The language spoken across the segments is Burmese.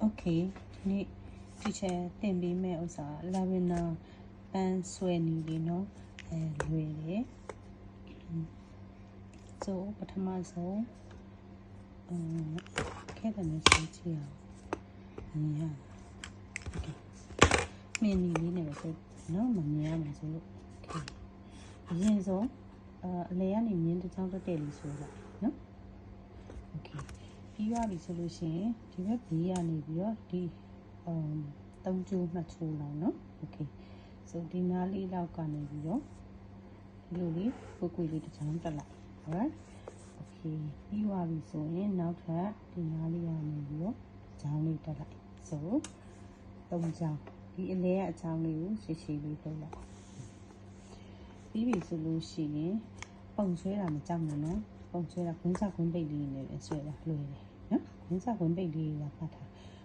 โอเคဒီနေ့ teacher သင်ပေးမယ့်ဥစ္စာ lavender ပန်းဆွဲနေပြီเนาะအဲလွယ်တယ်ဆိုပထမဆုံးအမ်ခဲ့တယ်မျိုးစီချီအောင်မြင်ရโอเคမြင်နေလေးနဲ့ပဲဆိုเนาะမမြင်ရမှာဆိုလို့โอเคအရင်ဆုံးအအလေကနေမြင်းတစ်ချောင်းတက်တယ်လို့ဆိုလိုက်เนาะโอเค ပြီးသွားပြီဆိုလို့ရှိရင်ဒီဘက်ဘေးကနေပြီးတော့ဒီအမ်သုံးချိုးနှစ်ချိုးလောက်နော်โอเคဆိုဒီနားလေးလောက်ကနေပြီးတော့ဒီလိုလေးကိုကိုလေးတစ်ချောင်းတက်လိုက် alright โอเคပြီးသွားပြီဆိုရင်နောက်ထပ်ဒီနားလေးကနေပြီးတော့ချောင်းလေးတက်လိုက်ဆိုသုံးချောင်းဒီအလဲအချောင်းလေးကိုရှည်ရှည်လေးလုပ်လိုက်ပြီးပြီဆိုလို့ရှိရင်ပုံဆွဲတာမကြောက်နဲ့နော်ပုံဆွဲတာခွင်းစားခွင်းပိတ်လေးနဲ့ပဲဆွဲတာလွယ်တယ် နော်ခွင်းစားခွင်းပိတ်လေးကဖတ်တာ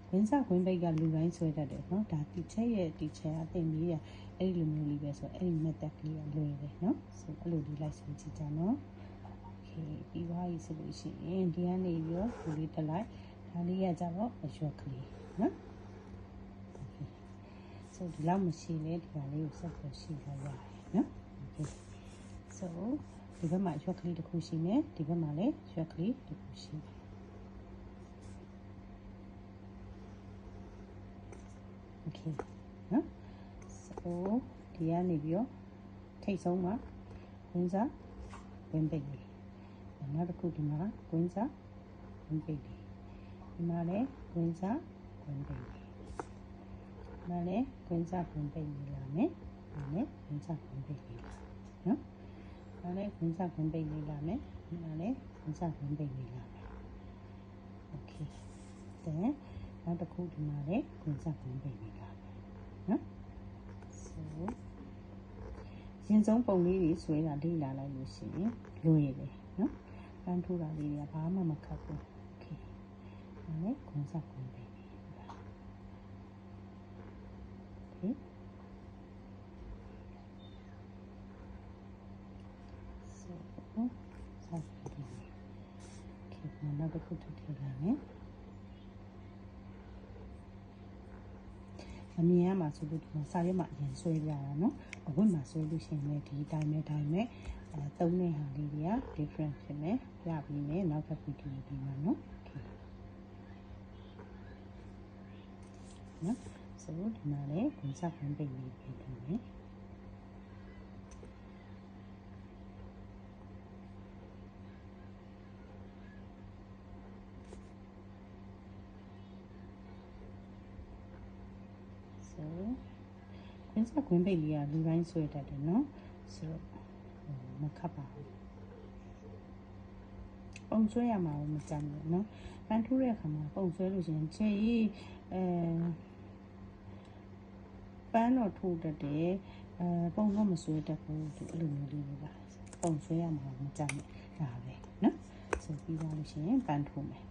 ခွင်းစားခွင်းပိတ်ကလူတိုင်းဆွဲတတ်တယ်နော်ဒါတီချက်ရဲ့တီချက်အသိပြီးရအဲ့ဒီလိုမျိုးလေးပဲဆိုအဲ့ဒီ method ကလေးကလွယ်တယ်နော်ဆိုအဲ့လိုလေးလိုက်ဆွဲကြည့်ကြနော်โอเคပြီးသွားပြီဆိုလို့ရှိရင်ဒီကနေပြီးတော့ဒီလေးတက်လိုက်ဒါလေးကကြတော့အရွက်ကလေးနော်โอเคဆိုဒီလောက်မရှိလေဒီကလေးကိုဆက်ပြီးရှိလိုက်ရတယ်နော်โอเค so ဒီဘက်မှာရွက်ကလေးတစ်ခုရှိမယ်ဒီဘက်မှာလည်းရွက်ကလေးတစ်ခုရှိ မယ် okay နော် so ဒီကနေပြီးတော့ထိတ်ဆုံးမှာဝင်းစားဝင်းပိတ်လေးနောက်တစ်ခုဒီမှာဝင်းစားဝင်းပိတ်လေးဒီမှာလည်းဝင်းစားဝင်းပိတ်လေးဒီမှာလည်းဝင်းစားဝင်းပိတ်လေးလာမယ်ဒါနဲ့ဝင်းစားဝင်းပိတ်လေးလာနော်ဒါလည်းဝင်းစားဝင်းပိတ်လေးလာမယ်ဒီမှာလည်းဝင်းစားဝင်းပိတ်လေးလာမယ် okay then နောက်တစ်ခုဒီမှာလည်းဝင်းစားဝင်းပိတ်လေးလာမယ်နော် so ရင်ဆုံးပုံလေးတွေဆွဲတာလေ့လာလိုက်လို့ရှိရင်လွယ်တယ်နော်ပန်းထိုးတာလေးတွေကဘာမှမခက်ဘူး okay ဒါလည်းဝင်းစားဝင်းပိတ်လေးလာ okay so ဆက်ပြီး okay နောက်တစ်ခုထပ်ထည့်လိုက်မယ် မမြင်ရမှာဆိုလို့ဒီမှာစာရွက်မှာအရင်ဆွဲပြရတာနော်အဝတ်မှာဆွဲလို့ရှိရင်လည်းဒီတိုင်းပဲတိုင်းပဲအဲသုံးတဲ့ဟာလေးတွေက different ဖြစ်မယ်ပြပြီးမယ်နောက်တစ်ခုဒီဒီမှာနော်နော်ဆိုတော့ဒီမှာလည်းကိုစားခံပိတ်လေးပြင်ထား ဆိုခွင်းစခွင်းပိတ်လေးကလူတိုင်းဆွဲတတ်တယ်နော်ဆိုတော့မခတ်ပါဘူးပုံဆွဲရမှာမကြမ်းဘူးနော်ပန်းထိုးတဲ့အခါမှာပုံဆွဲလို့ရှိရင်ချေကြီးအဲပန်းတော့ထိုးတတ်တယ်အဲပုံတော့မဆွဲတတ်ဘူးဒီအဲ့လိုမျိုးလေးတွေပါပုံဆွဲရမှာမကြမ်းဘူးဒါပဲနော်ဆိုပြီးသွားလို့ရှိရင်ပန်းထိုးမယ်